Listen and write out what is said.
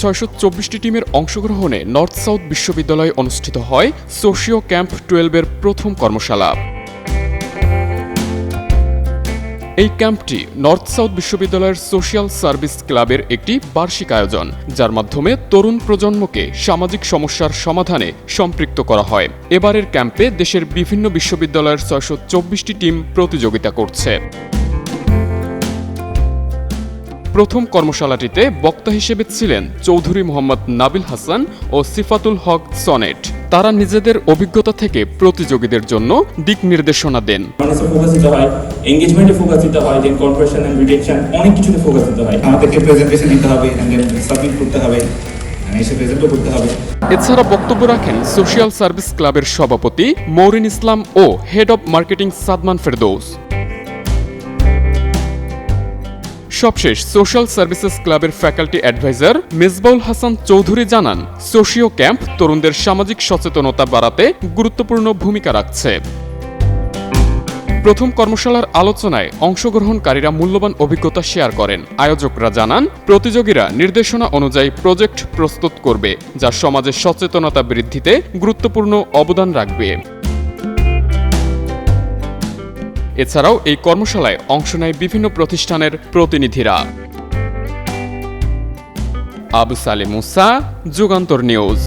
ছয়শো চব্বিশটি টিমের অংশগ্রহণে নর্থ সাউথ বিশ্ববিদ্যালয়ে অনুষ্ঠিত হয় সোশিও ক্যাম্প টুয়েলভের প্রথম কর্মশালা। এই ক্যাম্পটি নর্থ সাউথ বিশ্ববিদ্যালয়ের সোশ্যাল সার্ভিস ক্লাবের একটি বার্ষিক আয়োজন, যার মাধ্যমে তরুণ প্রজন্মকে সামাজিক সমস্যার সমাধানে সম্পৃক্ত করা হয়। এবারের ক্যাম্পে দেশের বিভিন্ন বিশ্ববিদ্যালয়ের ছয়শো চব্বিশটি টিম প্রতিযোগিতা করছে। প্রথম কর্মশালাটিতে বক্তা হিসেবে ছিলেন চৌধুরী মোহাম্মদ নাবিল হাসান ও সিফাতুল হক সনেট। তারা নিজেদের অভিজ্ঞতা থেকে প্রতিযোগীদের জন্য দিক নির্দেশনা দেন। ফোকাস দিতে হয় এঙ্গেজমেন্টে ফোকাস দিতে হয় দেন কনভার্সন এন্ড রিটেনশন অনেক কিছুতে ফোকাস দিতে হয়। আমাদেরকে প্রেজেন্টেশন দিতে হবে সাবমিট করতে হবে and এসে প্রেজেন্টও করতে হবে। এছাড়া বক্তব্য রাখেন সোশ্যাল সার্ভিস ক্লাবের সভাপতি মৌরিন ইসলাম ও head of marketing Sadman Ferdous. সবশেষ সোশ্যাল সার্ভিসেস ক্লাবের ফ্যাকাল্টি অ্যাডভাইজার মেজবাউল হাসান চৌধুরী জানান সোশিও ক্যাম্প তরুণদের সামাজিক সচেতনতা বাড়াতে গুরুত্বপূর্ণ ভূমিকা রাখছে। প্রথম কর্মশালার আলোচনায় অংশগ্রহণকারীরা মূল্যবান অভিজ্ঞতা শেয়ার করেন। আয়োজকরা জানান, প্রতিযোগীরা নির্দেশনা অনুযায়ী প্রজেক্ট প্রস্তুত করবে, যা সমাজের সচেতনতা বৃদ্ধিতে গুরুত্বপূর্ণ অবদান রাখবে। এছাড়াও এই কর্মশালায় অংশ নেয় বিভিন্ন প্রতিষ্ঠানের প্রতিনিধিরা। আবু সালে মুসা যুগান্তর নিউজ।